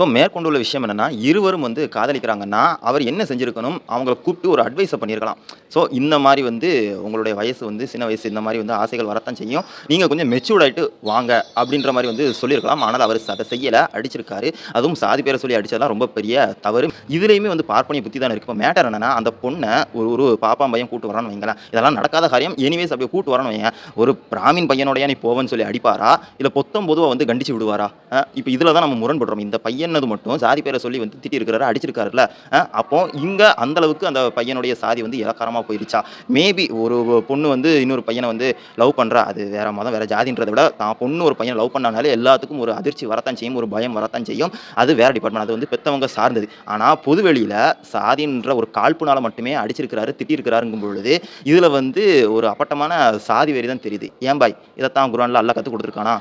So மேற்கொண்டுள்ள விஷயம் என்னென்னா இருவரும் வந்து காதலிக்கிறாங்கன்னா அவர் என்ன செஞ்சுருக்கணும் அவங்கள கூப்பிட்டு ஒரு அட்வைஸை பண்ணியிருக்கலாம். ஸோ இந்த மாதிரி வந்து உங்களுடைய வயசு வந்து சின்ன வயசு இந்த மாதிரி வந்து ஆசைகள் வரத்தான் செய்யும். நீங்கள் கொஞ்சம் மெச்சூர்ட் ஆகிட்டு வாங்க அப்படின்ற மாதிரி வந்து சொல்லியிருக்கலாம். ஆனால் அவர் அதை செய்யலை அடிச்சிருக்காரு. அதுவும் சாதி பேரை சொல்லி அடித்ததெல்லாம் ரொம்ப பெரிய தவறு. இதுலேயுமே வந்து பார்ப்பனிய புத்தி தான் இருக்குது இப்போ மேட்டர் என்னென்னா அந்த பொண்ணை ஒரு ஒரு பாப்பா பையன் கூட்டு வரான்னு வைங்களேன். இதெல்லாம் நடக்காத காரியம். எனிவேஸ் அப்படியே கூட்டு வரணும் வைங்க ஒரு பிராமின் பையனோடய நீ போவன்னு சொல்லி அடிப்பாரா? இல்லை பொத்தம் பொதுவாக வந்து கண்டிச்சு விடுவாரா? இப்போ இதில் தான் நம்ம முரண்படுறோம். இந்த பையன் பையனது மட்டும்? சாதி பேரை சொல்லி வந்து திட்டி இருக்கிறாரு அடிச்சிருக்காருல்ல. அப்போ இங்கே அந்த அளவுக்கு அந்த பையனுடைய சாதி வந்து இலக்காரமாக போயிருச்சா? மேபி ஒரு பொண்ணு வந்து இன்னொரு பையனை வந்து லவ் பண்ணுறா அது வேற மதம் வேற ஜாதின்றதை விட தான் பொண்ணு ஒரு பையனை லவ் பண்ணாலே எல்லாத்துக்கும் ஒரு அதிர்ச்சி வரத்தான் செய்யும் ஒரு பயம் வரத்தான் செய்யும். அது வேற டிபார்ட்மெண்ட் அது வந்து பெத்தவங்க சார்ந்தது. ஆனால் பொதுவெளியில் சாதின்ற ஒரு காழ்ப்புனால மட்டுமே அடிச்சிருக்கிறாரு திட்டிருக்கிறாருங்கும் பொழுது இதில் வந்து ஒரு அப்பட்டமான சாதி வெறி தான் தெரியுது. ஏன் பாய்? இதைத்தான் குரானில் அல்ல கற்றுக் கொடுத்துருக்கானா?